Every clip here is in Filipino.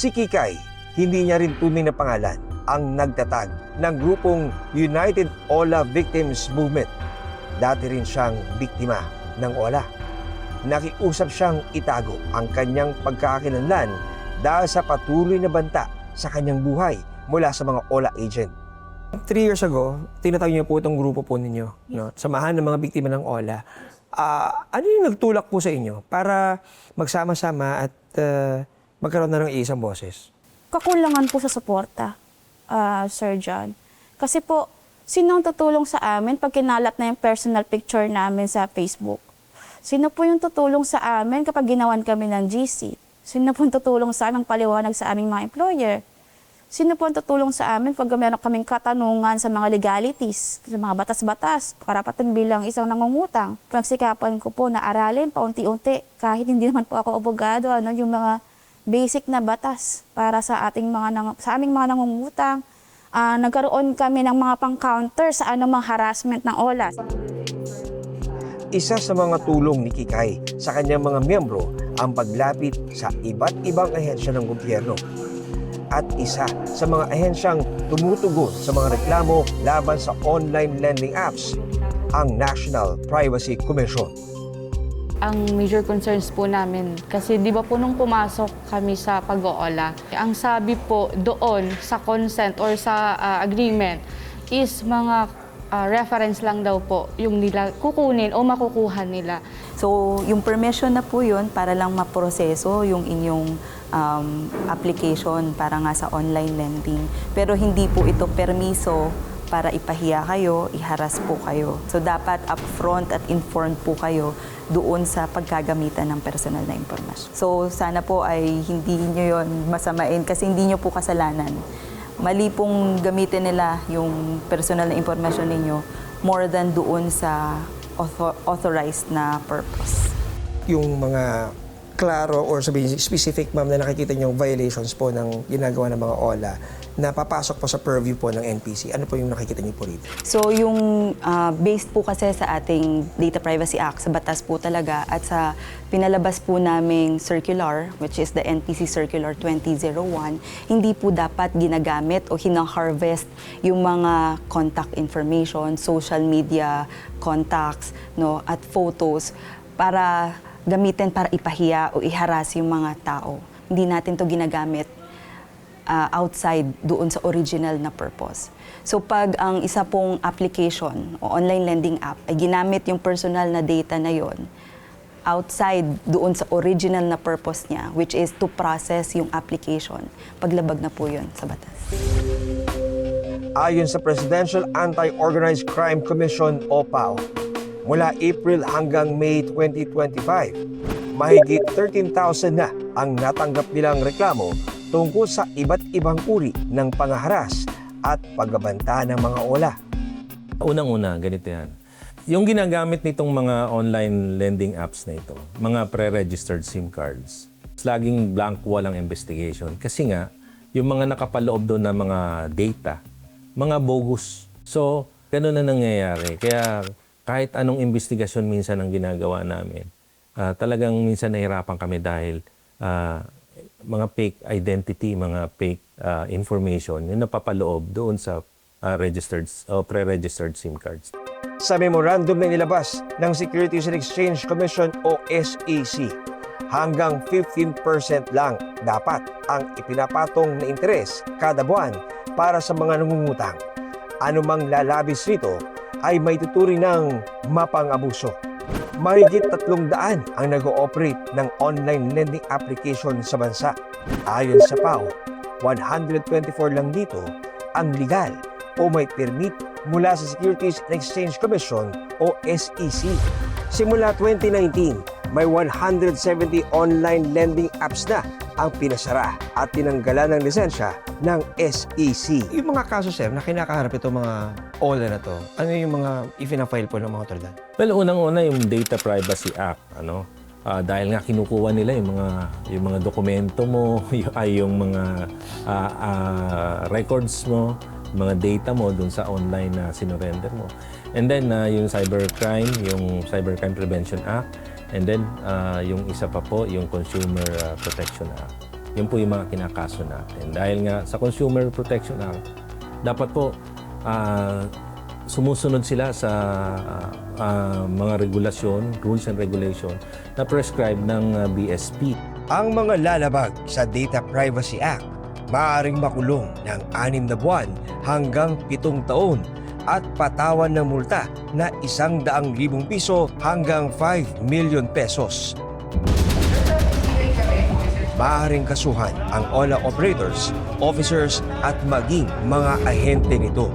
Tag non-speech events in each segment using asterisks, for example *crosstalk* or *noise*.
Si Kikay, hindi niya rin tunay na pangalan ang nagtatag ng grupong United Ola Victims Movement. Dati rin siyang biktima ng Ola. Nakiusap siyang itago ang kanyang pagkakakilanlan dahil sa patuloy na banta sa kanyang buhay mula sa mga Ola agent. Three years ago, tinatawag niyo po itong grupo po ninyo, no? samahan ng mga biktima ng OLA. Ah, ano yung nagtulak po sa inyo para magsama-sama at ah, magkaroon na ng isang boses? kakulangan po sa suporta, ah, Sir John. Kasi po, sino ang tutulong sa amin pag kinalat na yung personal picture namin sa Facebook? Sino po yung tutulong sa amin kapag ginawan kami ng GC? Sino po yung tutulong sa aming paliwanag sa aming mga employer? Sino po ang tutulong sa amin pag meron kaming katanungan sa mga legalities, sa mga batas-batas, karapatan bilang isang nangungutang? Pagsikapan ko po na aralin paunti-unti, kahit hindi naman po ako abogado, ano, yung mga basic na batas para sa ating mga nang, sa aming mga nangungutang. Ah, nagkaroon kami ng mga pang-counter sa anumang harassment ng OLAS. Isa sa mga tulong ni Kikay sa kanyang mga miyembro ang paglapit sa iba't ibang ahensya ng gobyerno. At isa sa mga ahensyang tumutugon sa mga reklamo laban sa online lending apps, ang National Privacy Commission. Ang major concerns po namin. Kasi di ba po nung pumasok kami sa pag-oola, ang sabi po doon sa consent or sa ah, agreement is mga ah, reference lang daw po yung nila kukunin o makukuha nila. So, yung permission na po yun para lang maproseso yung inyong um, application para nga sa online lending. Pero hindi po ito permiso para ipahiya kayo, iharas po kayo. So, dapat upfront at informed po kayo doon sa pagkagamitan ng personal na impormasyon. So, sana po ay hindi nyo yon masamain kasi hindi nyo po kasalanan. Mali pong gamitin nila yung personal na impormasyon ninyo more than doon sa author- authorized na purpose. Yung mga klaro or sabihin specific ma'am na nakikita niyo violations po ng ginagawa ng mga OLA na papasok po sa purview po ng NPC. Ano po yung nakikita niyo po rito? So yung ah, based po kasi sa ating Data Privacy Act, sa batas po talaga at sa pinalabas po naming circular, which is the NPC Circular 2001, hindi po dapat ginagamit o hinang-harvest yung mga contact information, social media contacts, no, at photos para gamitin para ipahiya o iharas yung mga tao. Hindi natin to ginagamit uh, outside doon sa original na purpose. So pag ang isa pong application o online lending app ay ginamit yung personal na data na yon outside doon sa original na purpose niya, which is to process yung application, paglabag na po yun sa batas. Ayon sa Presidential Anti-Organized Crime Commission o PAO, mula April hanggang May 2025, mahigit 13,000 na ang natanggap nilang reklamo tungkol sa iba't ibang uri ng pangaharas at pagbabanta ng mga ola. Unang-una, ganito yan. Yung ginagamit nitong mga online lending apps na ito, mga pre-registered SIM cards, laging blank wall ang investigation. Kasi nga, yung mga nakapaloob doon na mga data, mga bogus. So, ganun na nangyayari. Kaya kahit anong investigasyon minsan ang ginagawa namin, ah, talagang minsan nahirapan kami dahil ah, mga fake identity, mga fake ah, information, yung napapaloob doon sa ah, registered o pre-registered SIM cards. Sa memorandum na nilabas ng Securities and Exchange Commission o SEC, hanggang 15% lang dapat ang ipinapatong na interes kada buwan para sa mga nangungutang. Anumang lalabis rito ay may tuturing ng mapang-abuso. Mahigit tatlong daan ang nag-ooperate ng online lending application sa bansa. Ayon sa PAO, 124 lang dito ang legal o may permit mula sa Securities and Exchange Commission o SEC. Simula 2019, may 170 online lending apps na ang pinasara at tinanggalan ng lisensya ng SEC. Yung mga kaso, sir, na kinakaharap itong mga OLA na to, ano yung mga ipina-file po ng mga otoridad? Well, unang-una yung Data Privacy Act, ano? Ah, dahil nga kinukuha nila yung mga yung mga dokumento mo, *laughs* yung, ay yung mga ah, ah, records mo, mga data mo dun sa online na sinurrender mo. And then ah, yung cybercrime, yung Cybercrime Prevention Act, and then ah, yung isa pa po, yung Consumer ah, Protection Act. Yun po yung mga kinakaso natin. Dahil nga sa Consumer Protection Act, dapat po ah, sumusunod sila sa ah, mga regulasyon, rules and regulation na prescribed ng ah, BSP. Ang mga lalabag sa Data Privacy Act maaaring makulong ng anim na buwan hanggang pitong taon at patawan ng multa na isang daang libong piso hanggang 5 million pesos. Maaaring kasuhan ang OLA operators, officers at maging mga ahente nito.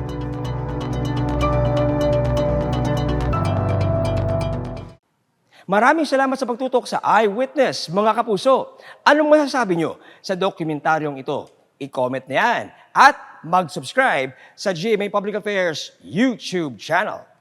Maraming salamat sa pagtutok sa Eyewitness, mga kapuso. Anong masasabi nyo sa dokumentaryong ito? I-comment na yan at mag-subscribe sa GMA Public Affairs YouTube channel.